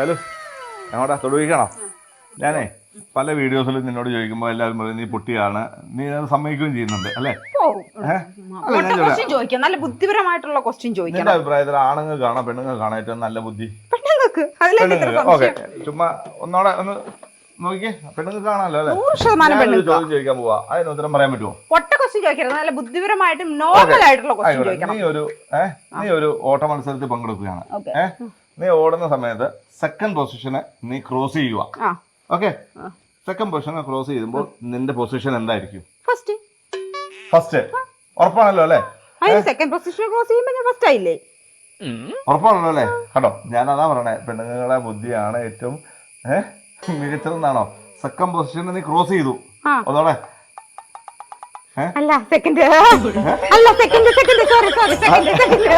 Hello ഞങ്ങളുടെ തൊടുവിക്കണോ ഞാനേ പല വീഡിയോസിലും നിന്നോട് ചോദിക്കുമ്പോൾ എല്ലാവരും പറയും നീ പൊട്ടിയാണ്. നീ അത് സമ്മതിക്കുകയും ചെയ്യുന്നുണ്ട്. അല്ലേ? ചോദിക്കാം. നല്ല ബുദ്ധിപരമായിട്ടുള്ള ക്വസ്റ്റ്യൻ നിന്റെ ചോദിക്കണം. അഭിപ്രായത്തിൽ ആണുങ്ങൾ കാണാം പെണ്ണുങ്ങൾ കാണാൻ ഏറ്റവും നല്ല ബുദ്ധി? പെണ്ണുങ്ങൾക്ക്? ഓക്കെ. ചുമ്മാ ഒന്നോടെ ഒന്ന് നോക്കിയേ പെണ്ണുങ്ങൾ കാണാമല്ലോ അല്ലേ? നൂറ് ശതമാനം ഞാനൊരു പെണ്ണുങ്ങൾക്ക്. ചോദ്യം ചോദിക്കാൻ പോവാ. അതിന് ഉത്തരം പറയാൻ പറ്റുമോ? ഒറ്റ ക്വസ്റ്റ്യൻ ചോദിക്കരുത്. നല്ല ബുദ്ധിപരമായിട്ടും നോർമൽ ആയിട്ടുള്ള ക്വസ്റ്റ്യൻ ചോദിക്കണം. നീ ഒരു നീ ഒരു ഓട്ട മത്സരത്തിൽ പങ്കെടുക്കുകയാണ്. നീ ഓടുന്ന സമയത്ത് സെക്കൻഡ് പൊസിഷനെ നീ ക്രോസ് ചെയ്യുക. ആ. ഓക്കെ സെക്കൻഡ് പൊസിഷനെ ക്രോസ് ചെയ്യുമ്പോൾ നിന്റെ പൊസിഷൻ എന്തായിരിക്കും? ഫസ്റ്റ് ഫസ്റ്റ് ഉറപ്പാണല്ലോ അല്ലേ? സെക്കൻഡ് പൊസിഷൻ ക്രോസ് ചെയ്യുമ്പോൾ ഞാൻ ഫസ്റ്റ് ആയില്ലേ? ഉറപ്പാണല്ലോ അല്ലേ? കണ്ടോ? ഞാൻ അതാ പറയണേ പെണ്ണുങ്ങളെ ബുദ്ധിയാണ് ഏറ്റവും ഏഹ് മികച്ചതെന്നാണോ? സെക്കൻഡ് പൊസിഷനെ നീ ക്രോസ് ചെയ്തു. അതോടെ. അല്ല സെക്കൻഡ് അല്ല second second sorry sorry second second